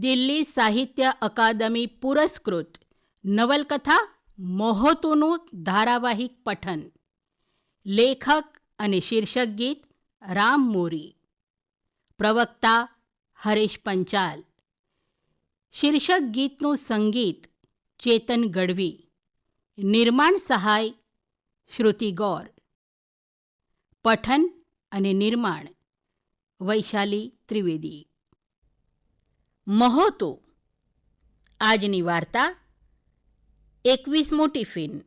દિલ્હી સાહિત્ય અકાદમી પુરસ્કૃત, નવલકથા મોહતુનું ધારાવાહિક પઠન, લેખક અને શીર્ષક ગીત રામ મોરી, પ્રવક્તા હરેશ પંચાલ, શીર્ષક ગીતનું સંગીત ચેતન ગઢવી, નિર્માણ સહાય શ્રુતિ ગૌર, પઠન અને નિર્માણ વૈશાલી ત્રિવેદી. મહોતો. આજની વાર્તા એકવીસમો ટિફિન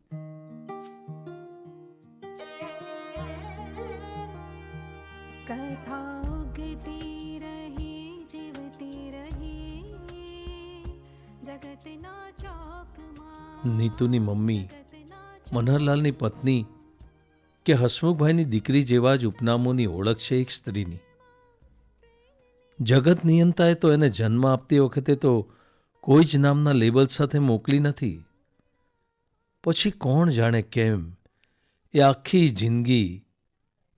કથા ઉગતી નીતુની મમ્મી મનહરલાલની પત્ની કે હસમુખભાઈની દીકરી જેવા જ ઉપનામોની ઓળખ છે એક સ્ત્રીની. જગત નિયંતાએ તો એને જન્મ આપતી વખતે તો કોઈ જ નામના લેબલ સાથે મોકલી નથી. પછી કોણ જાણે કેમ એ આખી જિંદગી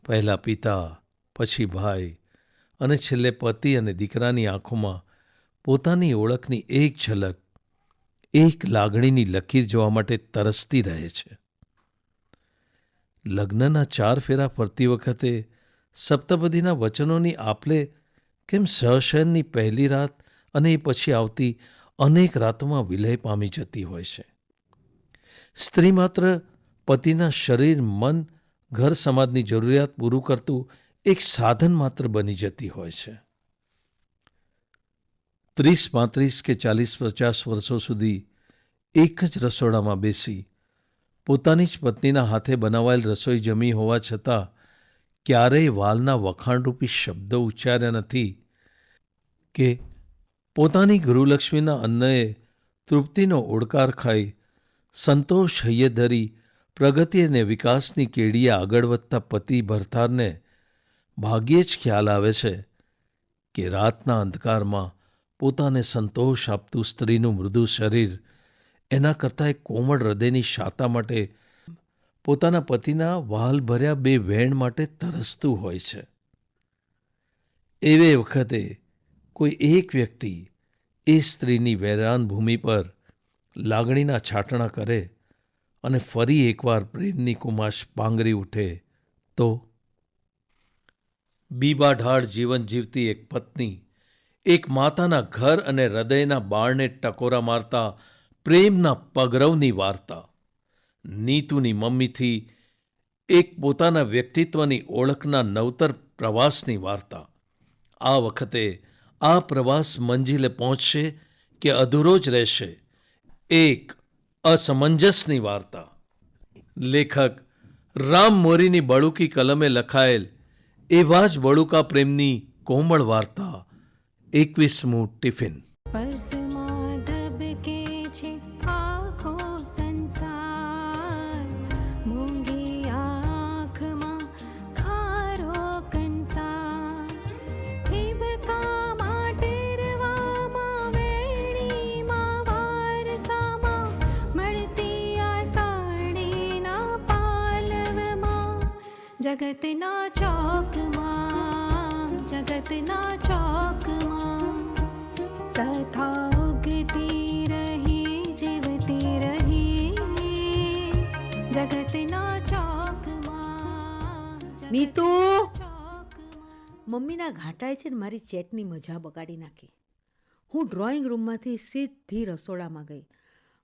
પહેલાં પિતા, પછી ભાઈ અને છેલ્લે પતિ અને દીકરાની આંખોમાં પોતાની ઓળખની એક ઝલક, એક લાગણીની લકીર જોવા માટે તરસતી રહે છે. લગ્નના ચાર ફેરા ફરતી વખતે સપ્તપદીના વચનોની આપલે કેમ સહશયનની પહેલી રાત અને એ પછી આવતી અનેક રાતોમાં વિલય પામી જતી હોય છે. સ્ત્રી માત્ર પતિના શરીર, મન, ઘર સમાજની જરૂરિયાત પૂરું કરતું એક સાધન માત્ર બની જતી હોય છે. ત્રીસ, પાંત્રીસ કે ચાલીસ, પચાસ વર્ષો સુધી એક જ રસોડામાં બેસી પોતાની જ પત્નીના હાથે બનાવાયેલ રસોઈ જમી હોવા છતાં ક્યારેય વાલના વખાણરૂપી શબ્દો ઉચ્ચાર્યા નથી કે પોતાની ગુરુલક્ષ્મીના અન્નએ તૃપ્તિનો ઓડકાર ખાઈ સંતોષ હૈયે ધરી પ્રગતિ અને વિકાસની કેડીએ આગળ વધતા પતિ ભરતારને ભાગ્યે જ ખ્યાલ આવે છે કે રાતના અંધકારમાં પોતાને સંતોષ આપતું સ્ત્રીનું મૃદુ શરીર એના કરતાં એક કોમળ હૃદયની શાતા માટે પોતાના પતિના વાલ ભર્યા બે વેણ માટે તરસતું હોય છે. એવે વખતે કોઈ એક વ્યક્તિ એ સ્ત્રીની વેરાન ભૂમિ પર લાગણીના છાટણા કરે અને ફરી એકવાર પ્રેમની કુમાશ પાંગરી ઉઠે તો બીબાઢાળ જીવન જીવતી એક પત્ની એક માતાના ઘર અને હૃદયના બાળને ટકોરા મારતા પ્રેમના પગરવની વાર્તા નીતુની મમ્મીથી એક પોતાના વ્યક્તિત્વની ઓળખના નવતર પ્રવાસની વાર્તા. આ વખતે આ પ્રવાસ મંજિલે પહોંચશે કે અધૂરો જ રહેશે? એક અસમંજસની વાર્તા. લેખક રામ મોરીની બળુકી કલમે લખાયેલ એવા જ બળુકા પ્રેમની કોમળ વાર્તા એકવીસમું ટિફિન. જગતના ચોકમાં જગતના ચોકમાં કથા ઉગતી રહી જીવતી રહી જગતના ચોકમાં નીતુ! મમ્મીના ઘાટાએ છે ને મારી ચેટની મજા બગાડી નાખી. હું ડ્રોઈંગ રૂમમાંથી સીધી રસોડામાં ગઈ.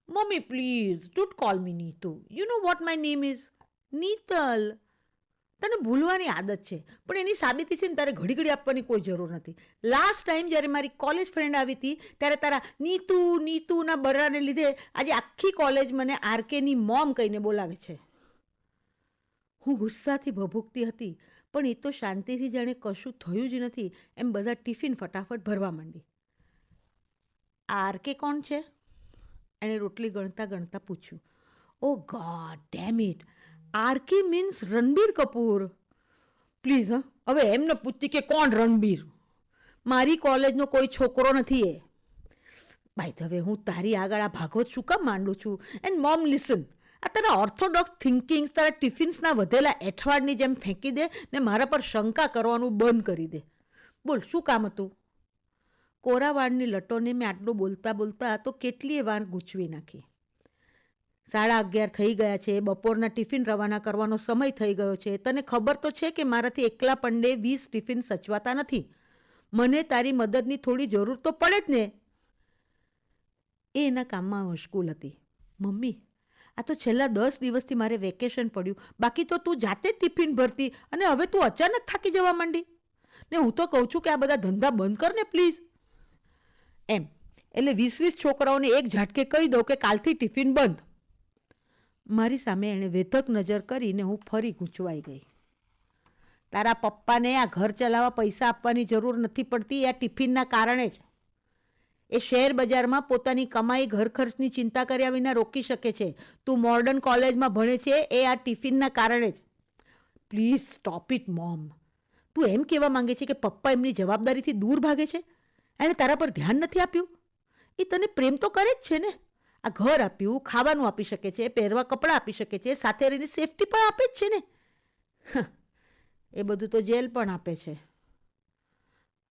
Mummy please don't call me Neetu you know what my name is Nital તને ભૂલવાની આદત છે, પણ એની સાબિતી છે ને તારે ઘડી ઘડી આપવાની કોઈ જરૂર નથી. લાસ્ટ ટાઈમ જ્યારે મારી કોલેજ ફ્રેન્ડ આવી હતી, ત્યારે તારા નીતુ, નીતુના બરાને લીધે આજે આખી કોલેજ મને આરકેની મોમ કહીને બોલાવે છે. હું ગુસ્સાથી ભભૂકતી હતી, પણ એ તો શાંતિથી જાણે કશું થયું જ નથી, એમ બધા ટિફિન ફટાફટ ભરવા માંડી. આરકે કોણ છે? એણે રોટલી ગણતા ગણતા પૂછ્યું. ઓ God damn it RK means Ranbir Kapoor. Please હવે એમને પૂછતી કે કોણ રણબીર? મારી કોલેજનો કોઈ છોકરો નથી એ. બાય ધ વે હું તારી આગળ આ ભાગવત શું કામ માંડું છું? એન્ડ મોમ લિસન આ તારા ઓર્થોડોક્સ થિંકિંગ્સ તારા ટિફિન્સના વધેલા એઠવાડની જેમ ફેંકી દે ને મારા પર શંકા કરવાનું બંધ કરી દે. બોલ, શું કામ હતું? કોરાવાડની લટોને મેં આટલું બોલતા બોલતા તો કેટલીય વાર ગૂંચવી નાખી. સાડા અગિયાર થઈ ગયા છે, બપોરના ટિફિન રવાના કરવાનો સમય થઈ ગયો છે. તને ખબર તો છે કે મારાથી એકલા પંડે વીસ ટિફિન સચવાતા નથી? મને તારી મદદની થોડી જરૂર તો પડે જ ને. એ એના કામમાં મશગુલ હતી. મમ્મી, આ તો છેલ્લા દસ દિવસથી મારે વેકેશન પડ્યું. બાકી તો તું જાતે જ ટિફિન ભરતી અને હવે તું અચાનક થાકી જવા માંડી. ને હું તો કહું છું કે આ બધા ધંધા બંધ કર ને પ્લીઝ. એમ, એટલે વીસ વીસ છોકરાઓને એક ઝાટકે કહી દઉં કે કાલથી ટિફિન બંધ. મારી સામે એણે વેધક નજર કરીને હું ફરી ગૂંચવાઈ ગઈ. તારા પપ્પાને આ ઘર ચલાવવા પૈસા આપવાની જરૂર નથી પડતી, આ ટિફિનના કારણે જ. એ શેર બજારમાં પોતાની કમાઈ ઘર ખર્ચની ચિંતા કર્યા વિના રોકી શકે છે. તું મોર્ડન કોલેજમાં ભણે છે, એ આ ટિફિનના કારણે જ. Please stop it, mom. તું એમ કહેવા માંગે છે કે પપ્પા એમની જવાબદારીથી દૂર ભાગે છે? એણે તારા પર ધ્યાન નથી આપ્યું? એ તને પ્રેમ તો કરે જ છે ને? આ ઘર આપ્યું, ખાવાનું આપી શકે છે, પહેરવા કપડાં આપી શકે છે, સાથે રહીને સેફટી પણ આપે જ છે ને. એ બધું તો જેલ પણ આપે છે.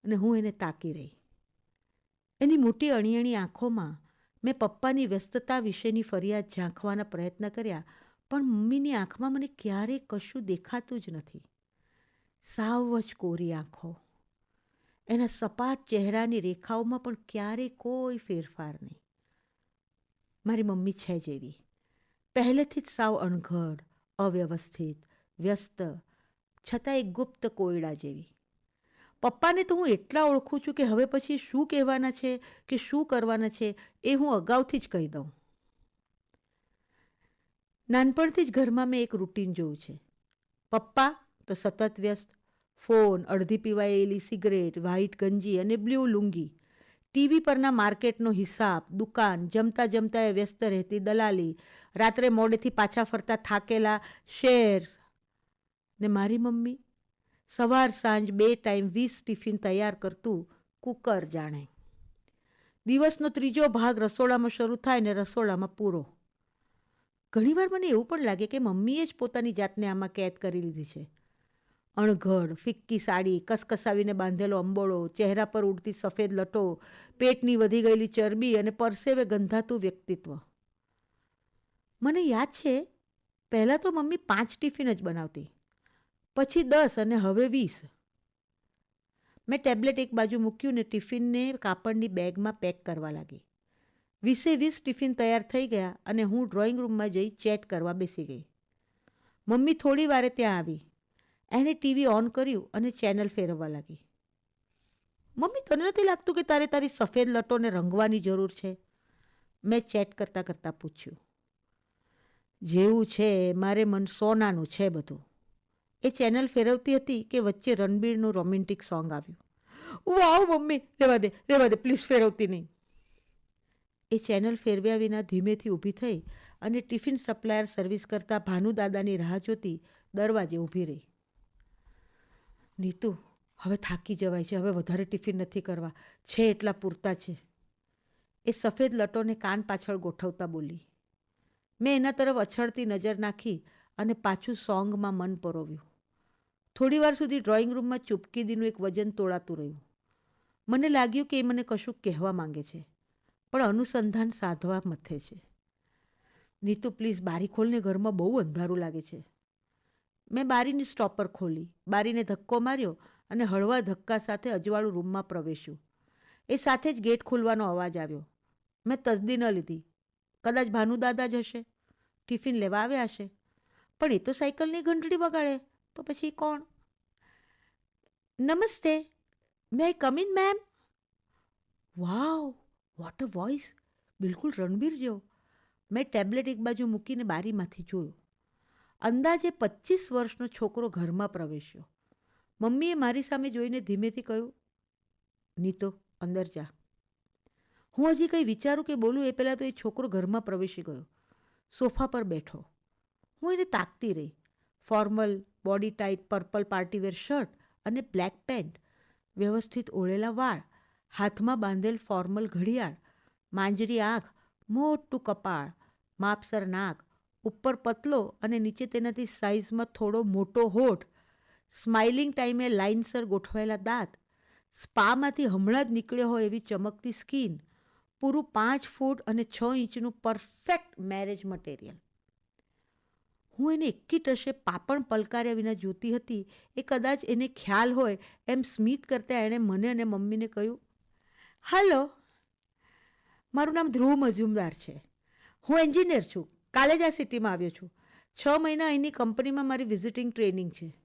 અને હું એને તાકી રહી. એની મોટી અણીઅણી આંખોમાં મેં પપ્પાની વ્યસ્તતા વિશેની ફરિયાદ ઝાંખવાના પ્રયત્ન કર્યા, પણ મમ્મીની આંખમાં મને ક્યારેય કશું દેખાતું જ નથી. સાવ જ કોરી આંખો. એના સપાટ ચહેરાની રેખાઓમાં પણ ક્યારેય કોઈ ફેરફાર નહીં. મારી મમ્મી છે જેવી પહેલેથી જ સાવ અણઘડ, અવ્યવસ્થિત, વ્યસ્ત, છતાં એક ગુપ્ત કોયડા જેવી. પપ્પાને તો હું એટલા ઓળખું છું કે હવે પછી શું કહેવાના છે કે શું કરવાના છે એ હું અગાઉથી જ કહી દઉં. નાનપણથી જ ઘરમાં મેં એક રૂટીન જોયું છે. પપ્પા તો સતત વ્યસ્ત, ફોન, અડધી પીવાયેલી સિગરેટ વ્હાઇટ ગંજી અને બ્લુ લુંગી ટીવી પરના માર્કેટનો હિસાબ, દુકાન, જમતા જમતા એ વ્યસ્ત રહેતી દલાલી, રાત્રે મોડેથી પાછા ફરતા થાકેલા શેર્સ. ને મારી મમ્મી? સવાર સાંજ બે ટાઈમ વીસ ટિફિન તૈયાર કરતું કુકર જાણે. દિવસનો ત્રીજો ભાગ રસોડામાં શરૂ થાય ને રસોડામાં પૂરો. ઘણીવાર મને એવું પણ લાગે કે મમ્મીએ જ પોતાની જાતને આમાં કેદ કરી લીધી છે. અણઘડ, ફિક્કી સાડી, કસકસાવીને બાંધેલો અંબોળો, ચહેરા પર ઉડતી સફેદ લટો, પેટની વધી ગયેલી ચરબી અને પરસેવે ગંધાતું વ્યક્તિત્વ. મને યાદ છે, પહેલાં તો મમ્મી પાંચ ટિફિન જ બનાવતી, પછી દસ અને હવે વીસ. મેં ટેબ્લેટ એક બાજુ મૂક્યું ને ટિફિનને કાપડની બેગમાં પેક કરવા લાગી. વીસે વીસ ટિફિન તૈયાર થઈ ગયા અને હું ડ્રોઈંગ રૂમમાં જઈ ચેટ કરવા બેસી ગઈ. મમ્મી થોડી વારે ત્યાં આવી. એણે ટીવી ઓન કર્યું અને ચેનલ ફેરવવા લાગી. મમ્મી, તને નથી લાગતું કે તારે તારી સફેદ લટોને રંગવાની જરૂર છે? મેં ચેટ કરતાં કરતાં પૂછ્યું. જેવું છે, મારે મન સોનાનું છે બધું. એ ચેનલ ફેરવતી હતી કે વચ્ચે રણબીરનું રોમેન્ટિક સોંગ આવ્યું. વાવ, mummy, Rewa they Rewa they, please ફેરવતી નહીં. એ ચેનલ ફેરવ્યા વિના ધીમેથી ઊભી થઈ અને ટિફિન સપ્લાયર સર્વિસ કરતા ભાનુદાદાની રાહ જોતી દરવાજે ઊભી રહી. નીતુ, હવે થાકી જવાય છે, હવે વધારે ટિફિન નથી કરવા. છે એટલા પૂરતા છે. એ સફેદ લટોને કાન પાછળ ગોઠવતા બોલી. મેં એના તરફ અછળતી નજર નાખી અને પાછું સોંગમાં મન પરોવ્યું. થોડીવાર સુધી ડ્રોઈંગ રૂમમાં ચૂપકીદીનું એક વજન તોડાતું રહ્યું. મને લાગ્યું કે એ મને કશું કહેવા માંગે છે, પણ અનુસંધાન સાધવા મથે છે. નીતુ, પ્લીઝ બારી ખોલને ઘરમાં બહુ અંધારું લાગે છે. મેં બારીની સ્ટોપર ખોલી, બારીને ધક્કો માર્યો અને હળવા ધક્કા સાથે અજવાળું રૂમમાં પ્રવેશ્યું. એ સાથે જ ગેટ ખોલવાનો અવાજ આવ્યો. મેં તસદી ન લીધી. કદાચ ભાનુદાદા જ હશે? ટિફિન લેવા આવ્યા હશે? પણ એ તો સાયકલની ઘંટડી વગાડે, તો પછી કોણ? નમસ્તે may I come in ma'am wow what a voice બિલકુલ રણબીર જેવો. મેં ટેબ્લેટ એક બાજુ મૂકીને બારીમાંથી જોયો. અંદાજે પચીસ વર્ષનો છોકરો ઘરમાં પ્રવેશ્યો. મમ્મીએ મારી સામે જોઈને ધીમેથી કહ્યું, નીતો, અંદર જા. હું હજી કંઈ વિચારું કે બોલું એ પહેલાં તો એ છોકરો ઘરમાં પ્રવેશી ગયો. સોફા પર બેઠો. હું એને તાકતી રહી. Formal, body tight, purple partywear shirt અને બ્લેક પેન્ટ, વ્યવસ્થિત ઓળેલા વાળ, હાથમાં બાંધેલ ફોર્મલ ઘડિયાળ, માંજરી આંખ, મોટું કપાળ, માપસર નાક ઉપર પતલો અને નીચે તેનાથી સાઇઝમાં થોડો મોટો હોઠ. સ્માઇલિંગ ટાઈમે લાઇનસર ગોઠવાયેલા દાંત. સ્પામાંથી હમણાં જ નીકળ્યો હોય એવી ચમકતી સ્કિન પૂરું પાંચ ફૂટ અને છ ઇંચનું પરફેક્ટ મેરેજ મટીરિયલ હું એને એકી ટશે પાપણ પલકાર્યા વિના જોતી હતી. એ કદાચ એને ખ્યાલ હોય એમ સ્મિત કરતાં એણે મને અને મમ્મીને કહ્યું હાલો મારું નામ ધ્રુવ મજુમદાર છે. હું એન્જિનિયર છું. કાલે જ આ સિટીમાં આવ્યો છું. છ મહિના અહીંની કંપનીમાં મારી વિઝિટિંગ ટ્રેનિંગ છે.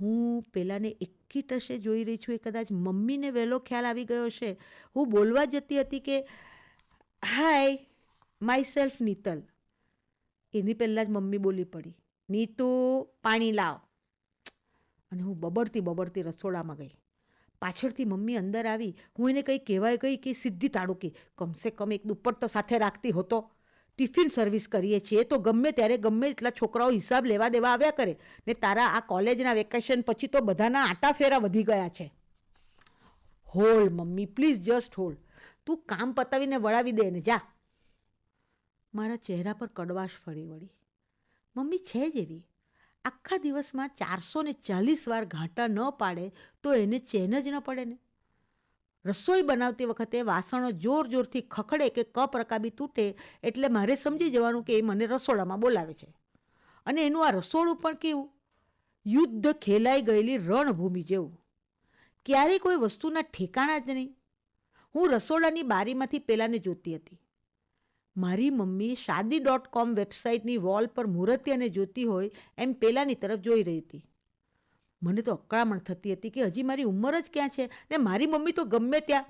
હું પેલાને એકી ટશે જોઈ રહી છું. એ કદાચ મમ્મીને વહેલો ખ્યાલ આવી ગયો હશે. હું બોલવા જતી હતી કે હાય માય સેલ્ફ નીતલ. એની પહેલાં જ મમ્મી બોલી પડી, નીતુ, પાણી લાવ. અને હું બબડતી બબડતી રસોડામાં ગઈ. પાછળથી મમ્મી અંદર આવી. હું એને કંઈ કહેવાય ગઈ કે સીધી તાડુકી કમસે કમ એક દુપટ્ટો સાથે રાખતી હોતો ટિફિન સર્વિસ કરીએ છીએ, તો ગમે ત્યારે ગમે એટલા છોકરાઓ હિસાબ લેવા દેવા આવ્યા કરે. ને તારા આ કોલેજના વેકેશન પછી તો બધાના આટા ફેરા વધી ગયા છે. Hold mummy, please just hold તું કામ પતાવીને વળાવી દે ને, જા. મારા ચહેરા પર કડવાશ ફરી વળી. મમ્મી છે જ એવી. આખા દિવસમાં ચારસો ચાલીસ વાર ઘાંટા ન પાડે તો એને ચેન જ ન પડે ને. રસોઈ બનાવતી વખતે વાસણો જોર જોરથી ખખડે કે કપ રકાબી તૂટે એટલે મારે સમજી જવાનું કે એ મને રસોડામાં બોલાવે છે. અને એનું આ રસોડું પણ કેવું? યુદ્ધ ખેલાઈ ગયેલી રણભૂમિ જેવું. ક્યારેય કોઈ વસ્તુના ઠેકાણા જ નહીં. હું રસોડાની બારીમાંથી પેલાને જોતી હતી. મારી મમ્મી શાદી ડોટ કોમ વેબસાઇટની વોલ પર મૂર્તિયાને જોતી હોય એમ પેલાની તરફ જોઈ રહી હતી. મને તો અકળામણ થતી હતી કે હજી મારી ઉંમર જ ક્યાં છે? ને મારી મમ્મી તો ગમે ત્યાં.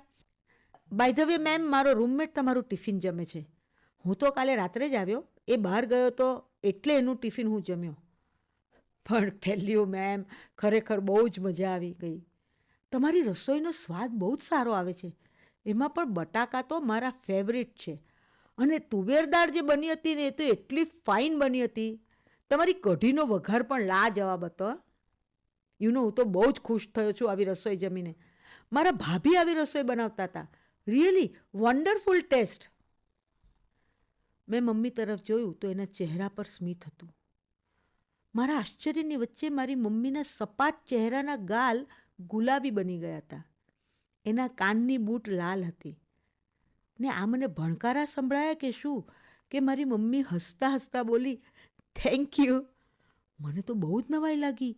બાય ધ વે મેમ મારો રૂમમેટ તમારું ટિફિન જમે છે. હું તો કાલે રાત્રે જ આવ્યો. એ બહાર ગયો તો એટલે એનું ટિફિન હું જમ્યો. પણ ઠેલ્યું મેમ ખરેખર બહુ જ મજા આવી ગઈ. તમારી રસોઈનો સ્વાદ બહુ જ સારો આવે છે. એમાં પણ બટાકા તો મારા ફેવરિટ છે. અને તુવેર દાળ જે બની હતી ને એ તો એટલી ફાઇન બની હતી. તમારી કઢીનો વઘાર પણ લાજવાબ હતો યુ નો હું તો બહુ જ ખુશ થયો છું આવી રસોઈ જમીને. મારા ભાભી આવી રસોઈ બનાવતા હતા. રિયલી વન્ડરફુલ ટેસ્ટ મેં મમ્મી તરફ જોયું તો એના ચહેરા પર સ્મિત હતું. મારા આશ્ચર્યની વચ્ચે મારી મમ્મીના સપાટ ચહેરાના ગાલ ગુલાબી બની ગયા હતા. એના કાનની બૂટ લાલ હતી. ને આ મને ભણકારા સંભળાયા કે શું? કે મારી મમ્મી હસતા હસતા બોલી થેન્ક યુ મને તો બહુ જ નવાઈ લાગી.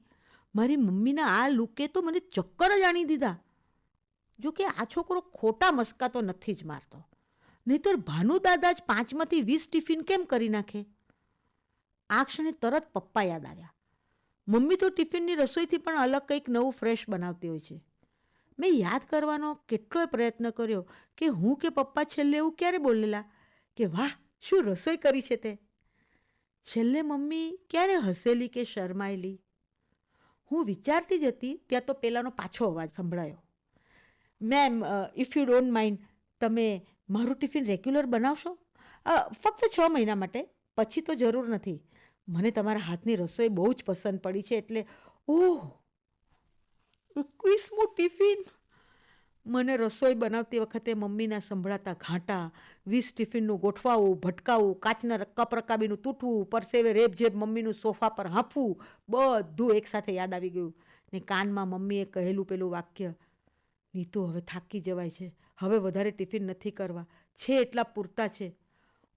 મારી મમ્મીના આ લુકે તો મને ચક્કર જ આણી દીધા. જો કે આ છોકરો ખોટા મસ્કા તો નથી જ મારતો. નહીતર ભાનુ દાદા જ પાંચમાંથી વીસ ટિફિન કેમ કરી નાખે? આ ક્ષણે તરત પપ્પા યાદ આવ્યા. મમ્મી તો ટિફિનની રસોઈથી પણ અલગ કંઈક નવું ફ્રેશ બનાવતી હોય છે. મેં યાદ કરવાનો કેટલોય પ્રયત્ન કર્યો કે હું કે પપ્પા છેલ્લે એવું ક્યારે બોલેલા કે વાહ, શું રસોઈ કરી છે તે? છેલ્લે મમ્મી ક્યારે હસેલી કે શરમાયેલી? હું વિચારતી જ હતી, ત્યાં તો પહેલાંનો પાછો અવાજ સંભળાયો. Ma'am if you don't mind તમે મારું ટિફિન રેગ્યુલર બનાવશો? ફક્ત છ મહિના માટે, પછી તો જરૂર નથી. મને તમારા હાથની રસોઈ બહુ જ પસંદ પડી છે એટલે, ઓહ, એકવીસમું ટિફિન. મને રસોઈ બનાવતી વખતે મમ્મીના સંભળાતા ઘાંટા, વીસ ટિફિનનું ગોઠવાવું, ભટકાવું, કાચના કપ રકાબીનું તૂટવું, પરસેવે રેબઝેબ મમ્મીનું સોફા પર હાંફવું, બધું એકસાથે યાદ આવી ગયું. ને કાનમાં મમ્મીએ કહેલું પેલું વાક્ય, નીતુ, હવે થાકી જવાય છે. હવે વધારે ટિફિન નથી કરવા. છે એટલા પૂરતા છે.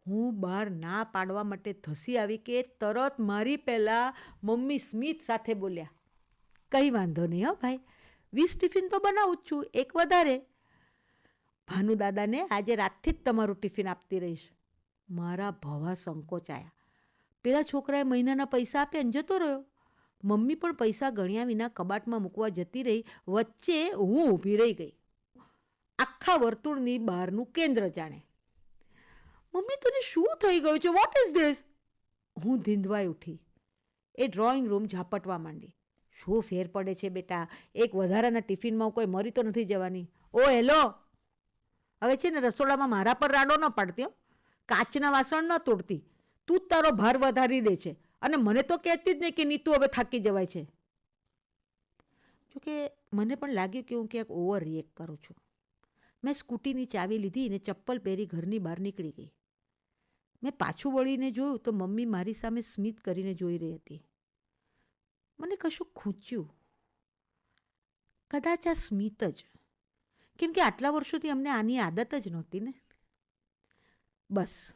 હું બહાર ના પાડવા માટે ધસી આવી કે તરત મારી પહેલાં મમ્મી સ્મિત સાથે બોલ્યા. કંઈ વાંધો નહીં હો ભાઈ. વીસ ટિફિન તો બનાવું જ છું, એક વધારે. ભાનુ દાદાને આજે રાતથી જ તમારું ટિફિન આપતી રહીશ. મારા ભવા સંકોચાયા. પેલા છોકરાએ મહિનાના પૈસા આપ્યા ને જતો રહ્યો. મમ્મી પણ પૈસા ગણ્યા વિના કબાટમાં મૂકવા જતી રહી. વચ્ચે હું ઊભી રહી ગઈ. આખા વર્તુળની બહારનું કેન્દ્ર જાણે. મમ્મી, તને શું થઈ ગયું છે? વોટ ઇઝ ધીસ હું ધીંધવાઈ ઉઠી. એ ડ્રોઈંગ રૂમ ઝાપટવા માંડી. શું ફેર પડે છે બેટા? એક વધારાના ટિફિનમાં કોઈ મરી તો નથી જવાની. Oh, hello. હવે છે ને રસોડામાં મારા પર રાડો ન પાડતી કાચના વાસણ ન તોડતી. તું તારો ભાર વધારી દે છે. અને મને તો કહેતી જ નહીં કે નીતુ હવે થાકી જવાય છે. જોકે મને પણ લાગ્યું કે હું ક્યાંક ઓવર રિએક્ટ કરું છું. મેં સ્કૂટીની ચાવી લીધી ને ચપ્પલ પહેરી ઘરની બહાર નીકળી ગઈ. મેં પાછું વળીને જોયું તો મમ્મી મારી સામે સ્મિત કરીને જોઈ રહી હતી. મને કશું ખૂંચ્યું. કદાચ આ સ્મિત જ. કેમ કે આટલા વર્ષોથી અમને આની આદત જ નહોતી ને. બસ.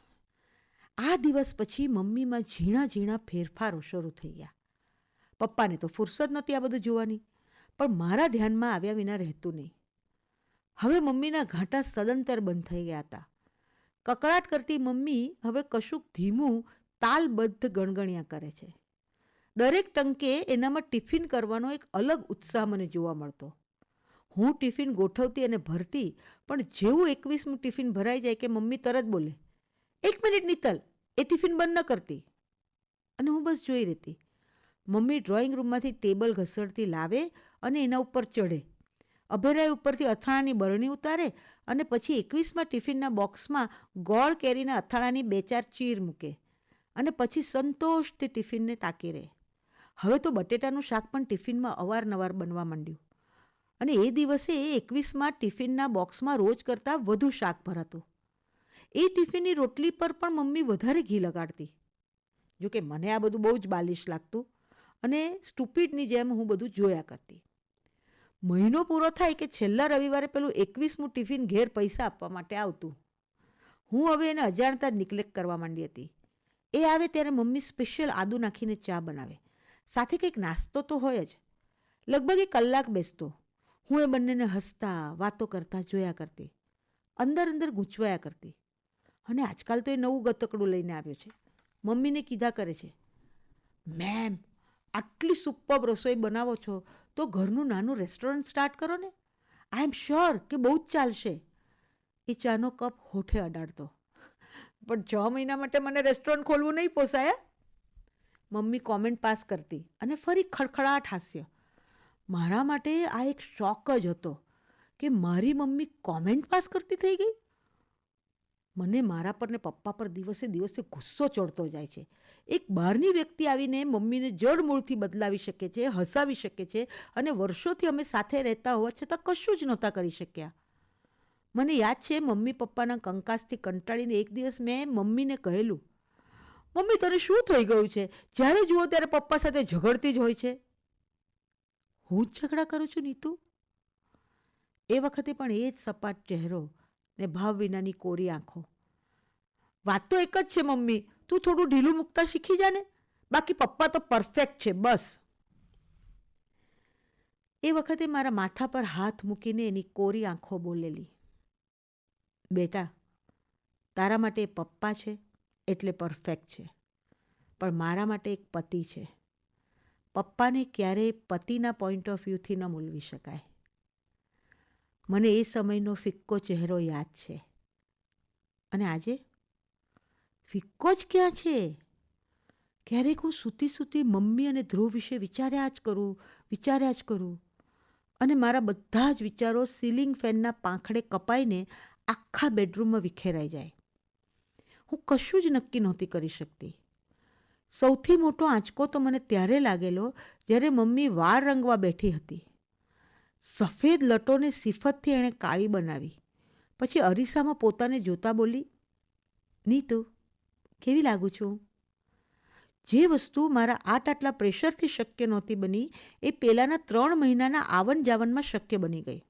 આ દિવસ પછી મમ્મીમાં ઝીણા ઝીણા ફેરફારો શરૂ થઈ ગયા. પપ્પાને તો ફુરસદ નહોતી આ બધું જોવાની, પણ મારા ધ્યાનમાં આવ્યા વિના રહેતું નહીં. હવે મમ્મીના ઘાંટા સદંતર બંધ થઈ ગયા હતા. કકળાટ કરતી મમ્મી હવે કશુંક ધીમું, તાલબદ્ધ ગણગણ્યા કરે છે. દરેક ટંકે એનામાં ટિફિન કરવાનો એક અલગ ઉત્સાહ મને જોવા મળતો. હું ટિફિન ગોઠવતી અને ભરતી, પણ જેવું એકવીસમું ટિફિન ભરાઈ જાય કે મમ્મી તરત બોલે, એક મિનિટ નીતલ, એ ટિફિન બંધ ન કરતી. અને હું બસ જોઈ રહેતી. મમ્મી ડ્રોઈંગ રૂમમાંથી ટેબલ ઘસડતી લાવે અને એના ઉપર ચઢે. અભેરાય ઉપરથી અથાણાની બરણી ઉતારે અને પછી એકવીસમાં ટિફિનના બોક્સમાં ગોળ કેરીના અથાણાની બે ચાર ચીર મૂકે અને પછી સંતોષથી ટિફિનને તાકી રહે. હવે તો બટેટાનું શાક પણ ટિફિનમાં અવારનવાર બનવા માંડ્યું. અને એ દિવસે એ એકવીસમાં ટિફિનના બોક્સમાં રોજ કરતાં વધુ શાક ભરાતું એ ટિફિનની રોટલી પર પણ મમ્મી વધારે ઘી લગાડતી. જોકે મને આ બધું બહુ જ બાલિશ લાગતું અને સ્ટુપિડની જેમ હું બધું જોયા કરતી. મહિનો પૂરો થાય કે છેલ્લા રવિવારે પેલું એકવીસમું ટિફિન ઘેર પૈસા આપવા માટે આવતું. હું હવે એને અજાણતા જ નિકલેક્ટ કરવા માંડી હતી. એ આવે ત્યારે મમ્મી સ્પેશિયલ આદુ નાખીને ચા બનાવે. સાથે કંઈક નાસ્તો તો હોય જ. લગભગ એક કલાક બેસતો. હું એ બંનેને હસતા, વાતો કરતા જોયા કરતી. અંદર અંદર ગૂંચવાયા કરતી. અને આજકાલ તો એ નવું ગતકડું લઈને આવ્યો છે. મમ્મીને કીધા કરે છે, મેમ, આટલી સુપર રસોઈ બનાવો છો, તો ઘરનું નાનું રેસ્ટોરન્ટ સ્ટાર્ટ કરો ને. આઈ એમ શ્યોર કે બહુ જ ચાલશે. એ ચાનો કપ હોઠે અડાડતો. પણ છ મહિના માટે મને રેસ્ટોરન્ટ ખોલવું નહીં પોસાય? મમ્મી કોમેન્ટ પાસ કરતી અને ફરી ખડખડાટ હાસ્ય. મારા માટે આ એક શોક જ હતો કે મારી મમ્મી કોમેન્ટ પાસ કરતી થઈ ગઈ. મને મારા પર ને પપ્પા પર દિવસે દિવસે ગુસ્સો ચડતો જાય છે. એક બહારની વ્યક્તિ આવીને મમ્મીને જડમૂળથી બદલાવી શકે છે, હસાવી શકે છે અને વર્ષોથી અમે સાથે રહેતા હોવા છતાં કશું જ નહોતા કરી શક્યા. મને યાદ છે, મમ્મી પપ્પાના કંકાસથી કંટાળીને એક દિવસ મેં મમ્મીને કહેલું મમ્મી, તને શું થઈ ગયું છે? જ્યારે જુઓ ત્યારે પપ્પા સાથે ઝઘડતી જ હોય છે. હું જ ઝઘડા કરું છું, નીતુ? એ વખતે પણ એ જ સપાટ ચહેરો ને ભાવ વિનાની કોરી આંખો. વાત તો એક જ છે, મમ્મી. તું થોડું ઢીલું મૂકતા શીખી જાને બાકી પપ્પા તો પરફેક્ટ છે, બસ. એ વખતે મારા માથા પર હાથ મૂકીને એની કોરી આંખો બોલેલી. બેટા, તારા માટે પપ્પા છે. એટલે પરફેક્ટ છે. પણ મારા માટે એક પતિ છે. પપ્પાને ક્યારેય પતિના પોઈન્ટ ઓફ વ્યૂથી ન મૂલવી શકાય. મને એ સમયનો ફિક્કો ચહેરો યાદ છે. અને આજે? ફિક્કો જ ક્યાં છે? ક્યારેક હું સૂતી સૂતી મમ્મી અને ધ્રુવ વિશે વિચાર્યા જ કરું, વિચાર્યા જ કરું. અને મારા બધા જ વિચારો સીલિંગ ફેનના પાંખડે કપાઈને આખા બેડરૂમમાં વિખેરાઈ જાય. હું કશું જ નક્કી નહોતી કરી શકતી. સૌથી મોટો આંચકો તો મને ત્યારે લાગેલો જ્યારે મમ્મી વાળ રંગવા બેઠી હતી. સફેદ લટોને સિફતથી એણે કાળી બનાવી. પછી અરીસામાં પોતાને જોતા બોલી, નીતુ, કેવી લાગુ છું? જે વસ્તુ મારા આટ આટલા પ્રેશરથી શક્ય નહોતી બની, એ પહેલાંના ત્રણ મહિનાના આવન જાવનમાં શક્ય બની ગઈ.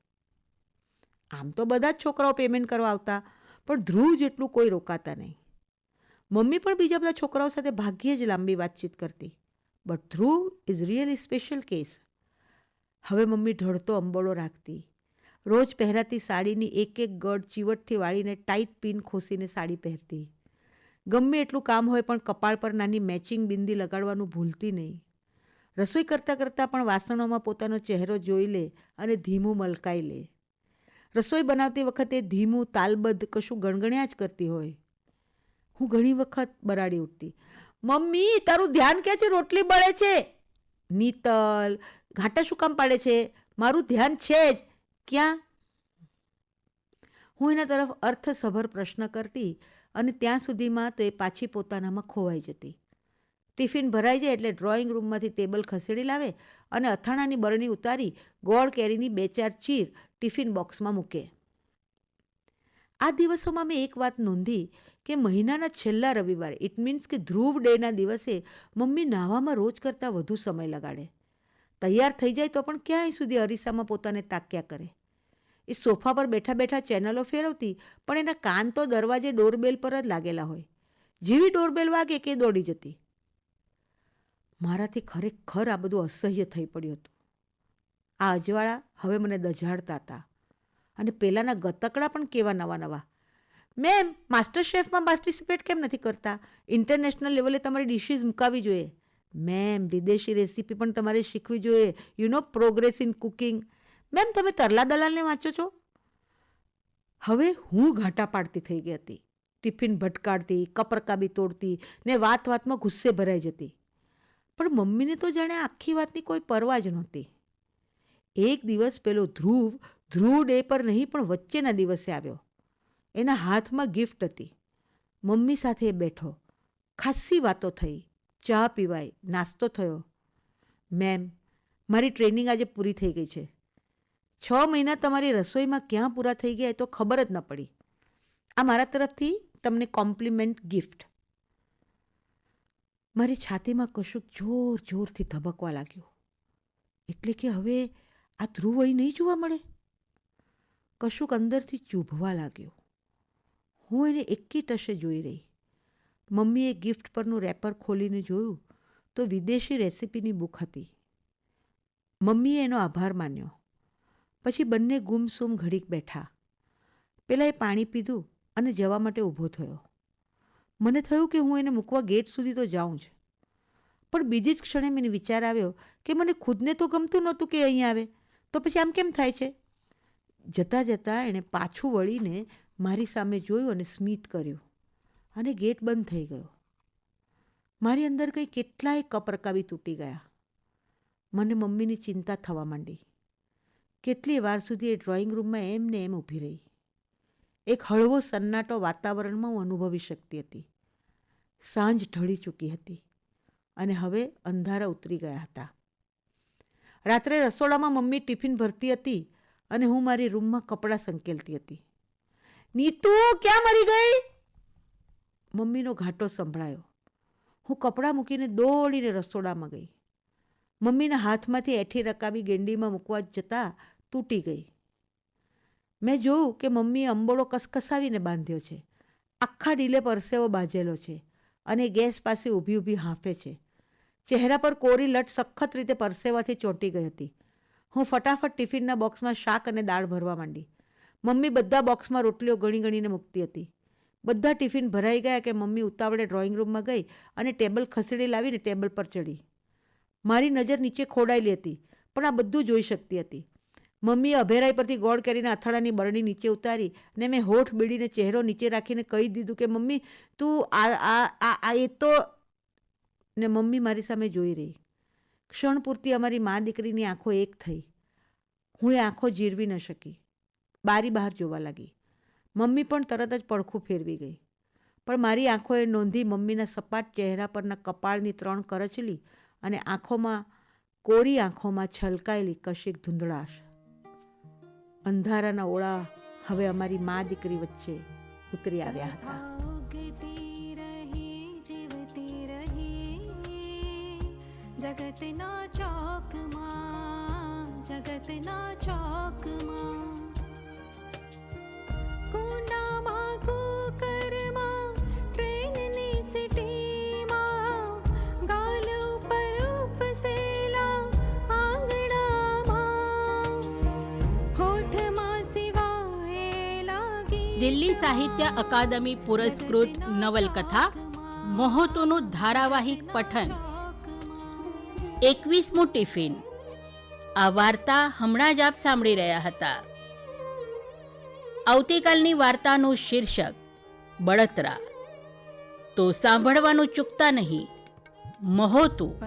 આમ તો બધા જ છોકરાઓ પેમેન્ટ કરવા આવતા, પણ ધ્રુવ જેટલું કોઈ રોકાતા નહીં. મમ્મી પણ બીજા બધા છોકરાઓ સાથે ભાગ્યે જ લાંબી વાતચીત કરતી. But Dhruv is really special case હવે મમ્મી ઢળતો અંબોળો રાખતી. રોજ પહેરાતી સાડીની એક એક ગઢ ચીવટથી વાળીને ટાઈટ પિન ખોસીને સાડી પહેરતી. ગમે એટલું કામ હોય પણ કપાળ પર નાની મેચિંગ બિંદી લગાડવાનું ભૂલતી નહીં. રસોઈ કરતાં કરતાં પણ વાસણોમાં પોતાનો ચહેરો જોઈ લે અને ધીમું મલકાઈ લે. રસોઈ બનાવતી વખતે ધીમું, તાલબદ્ધ કશું ગણગણ્યા જ કરતી હોય. હું ઘણી વખત બરાડી ઉઠતી. મમ્મી, તારું ધ્યાન કે છે? રોટલી બળે છે. નીતલ, ઘાટા શું કામ પાડે છે? મારું ધ્યાન છે જ. ક્યાં? હું એના તરફ અર્થસભર પ્રશ્ન કરતી અને ત્યાં સુધીમાં તો એ પાછી પોતાનામાં ખોવાઈ જતી. ટિફિન ભરાઈ જાય એટલે ડ્રોઈંગ રૂમમાંથી ટેબલ ખસેડી લાવે અને અથાણાની બરણી ઉતારી ગોળ કેરીની બે ચાર ચીર ટિફિન બોક્સમાં મૂકે. આ દિવસોમાં મેં એક વાત નોંધી કે મહિનાના છેલ્લા રવિવારે ઇટ મીન્સ કે ધ્રુવ ડેના દિવસે મમ્મી નાહવામાં રોજ કરતાં વધુ સમય લગાડે. તૈયાર થઈ જાય તો પણ ક્યાંય સુધી અરીસામાં પોતાને તાક્યા કરે. એ સોફા પર બેઠા બેઠા ચેનલો ફેરવતી પણ એના કાન તો દરવાજે ડોરબેલ પર જ લાગેલા હોય. જેવી ડોરબેલ વાગે કે દોડી જતી. મારાથી ખરેખર આ બધું અસહ્ય થઈ પડ્યું હતું. આ અજવાળા હવે મને દજાડતા હતા. અને પહેલાંના ગતકડા પણ કેવા નવા નવા મેમ, માસ્ટર શેફમાં પાર્ટિસિપેટ કેમ નથી કરતા? ઇન્ટરનેશનલ લેવલે તમારી ડિશિસ મુકાવી જોઈએ. મેમ, વિદેશી રેસીપી પણ તમારે શીખવી જોઈએ. You know progress in cooking. Ma'am, તમે તરલા દલાલને વાંચો છો? હવે હું ઘાટા પાડતી થઈ ગઈ હતી. ટિફિન ભટકાડતી, કપરકાબી તોડતી, ને વાત વાતમાં ગુસ્સે ભરાઈ જતી. પણ મમ્મીને તો જાણે આખી વાતની કોઈ પરવા જ નહોતી. એક દિવસ પેલો ધ્રુવ ધ્રુવ ડે પર નહીં, પણ વચ્ચેના દિવસે આવ્યો. એના હાથમાં ગિફ્ટ હતી. મમ્મી સાથે બેઠો. ખાસ્સી વાતો થઈ. ચા પીવાય. નાસ્તો થયો. મેમ, મારી ટ્રેનિંગ આજે પૂરી થઈ ગઈ છે. છ મહિના તમારી રસોઈમાં ક્યાં પૂરા થઈ ગયા એ તો ખબર જ ન પડી. આ મારા તરફથી તમને કોમ્પ્લિમેન્ટ ગિફ્ટ મારી છાતીમાં કશુંક જોર જોરથી ધબકવા લાગ્યું. એટલે કે હવે આ ધ્રુવ અહીં નહીં જોવા મળે? કશુંક અંદરથી ચૂભવા લાગ્યું. હું એને એકી ટશે જોઈ રહી. મમ્મીએ ગિફ્ટ પરનું રેપર ખોલીને જોયું તો વિદેશી રેસીપીની બુક હતી. મમ્મીએ એનો આભાર માન્યો. પછી બંને ગુમસુમ ઘડીક બેઠા. પેલા એ પાણી પીધું અને જવા માટે ઊભો થયો. મને થયું કે હું એને મૂકવા ગેટ સુધી તો જાઉં જ. પણ બીજી જ ક્ષણે મને વિચાર આવ્યો કે મને ખુદને તો ગમતું નહોતું કે અહીં આવે. તો પછી આમ કેમ થાય છે? જતાં જતાં એણે પાછું વળીને મારી સામે જોયું અને સ્મિત કર્યું અને ગેટ બંધ થઈ ગયો. મારી અંદર કંઈ કેટલાય કપરકાવી તૂટી ગયા. મને મમ્મીની ચિંતા થવા માંડી. કેટલી વાર સુધી એ ડ્રોઈંગ રૂમમાં એમ ને એમ ઊભી રહી. એક હળવો સન્નાટો વાતાવરણમાં હું અનુભવી શકતી હતી. સાંજ ઢળી ચૂકી હતી અને હવે અંધારા ઉતરી ગયા હતા. રાત્રે રસોડામાં મમ્મી ટિફિન ભરતી હતી અને હું મારી રૂમમાં કપડાં સંકેલતી હતી. નીતુ ક્યાં મરી ગઈ? મમ્મીનો ઘાટો સંભળાયો. હું કપડાં મૂકીને દોડીને રસોડામાં ગઈ. મમ્મીના હાથમાંથી એઠી રકાબી ગેંડીમાં મૂકવા જતાં તૂટી ગઈ. મેં જોયું કે મમ્મીએ અંબોળો કસકસાવીને બાંધ્યો છે. આખા ડીલે પરસેવો બાજેલો છે અને ગેસ પાસે ઊભી ઊભી હાંફે છે. ચહેરા પર કોરી લટ સખત રીતે પરસેવાથી ચોંટી ગઈ હતી. હું ફટાફટ ટિફિનના બોક્સમાં શાક અને દાળ ભરવા માંડી. મમ્મી બધા બોક્સમાં રોટલીઓ ગણી ગણીને મૂકતી હતી. બધા ટિફિન ભરાઈ ગયા કે મમ્મી ઉતાવળે ડ્રોઈંગ રૂમમાં ગઈ અને ટેબલ ખસેડી લાવીને ટેબલ પર ચડી. મારી નજર નીચે ખોડાયેલી હતી, પણ આ બધું જોઈ શકતી હતી. મમ્મીએ અભેરાઈ પરથી ગોળ કરીને અથડાની બરણી નીચે ઉતારી ને મેં હોઠ બીડીને ચહેરો નીચે રાખીને કહી દીધું કે, મમ્મી, તું આ આ આ, એ તો ને મમ્મી મારી સામે જોઈ રહી. ક્ષણ પૂરતી અમારી મા દીકરીની આંખો એક થઈ. હું એ આંખો જીરવી ન શકી. બારી બહાર જોવા લાગી. મમ્મી પણ તરત જ પડખું ફેરવી ગઈ. પણ મારી આંખોએ નોંધી મમ્મીના સપાટ ચહેરા પરના કપાળની ત્રણ કરચલી અને આંખોમાં, કોરી આંખોમાં છલકાયેલી કશીક ધૂંધળાશ. અંધારાના ઓળા હવે અમારી મા દીકરી વચ્ચે ઉતરી આવ્યા હતા. जगत ना चौक माँ जगत ना चौक माँ। कुंडा माँ को कर माँ ट्रेन ने सिटी माँ। गाल ऊपर उपसेला आंगणा माँ। होठ दिल्ली साहित्य अकादमी पुरस्कृत नवलकथा मोहतुनु धारावाहिक पठन। એકવીસમું ટિફિન. આ વાર્તા હમણાં જ આપ સાંભળી રહ્યા હતા. આવતીકાલની વાર્તાનું શીર્ષક, બળતરા. તો સાંભળવાનું ચૂકતા નહીં. મહોતું.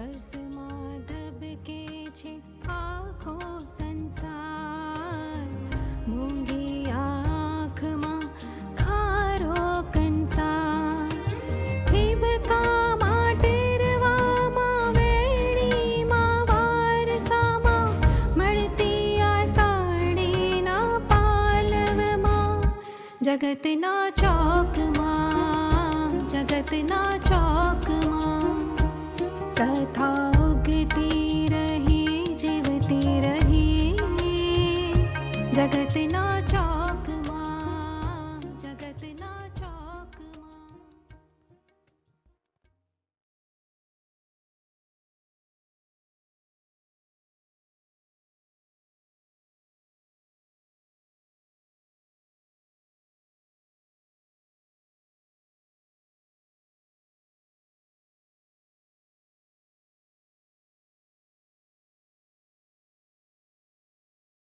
जगत ना चौक माँ, जगत ना चौक माँ। कथा उगती रही, जीवती रही। जगत ना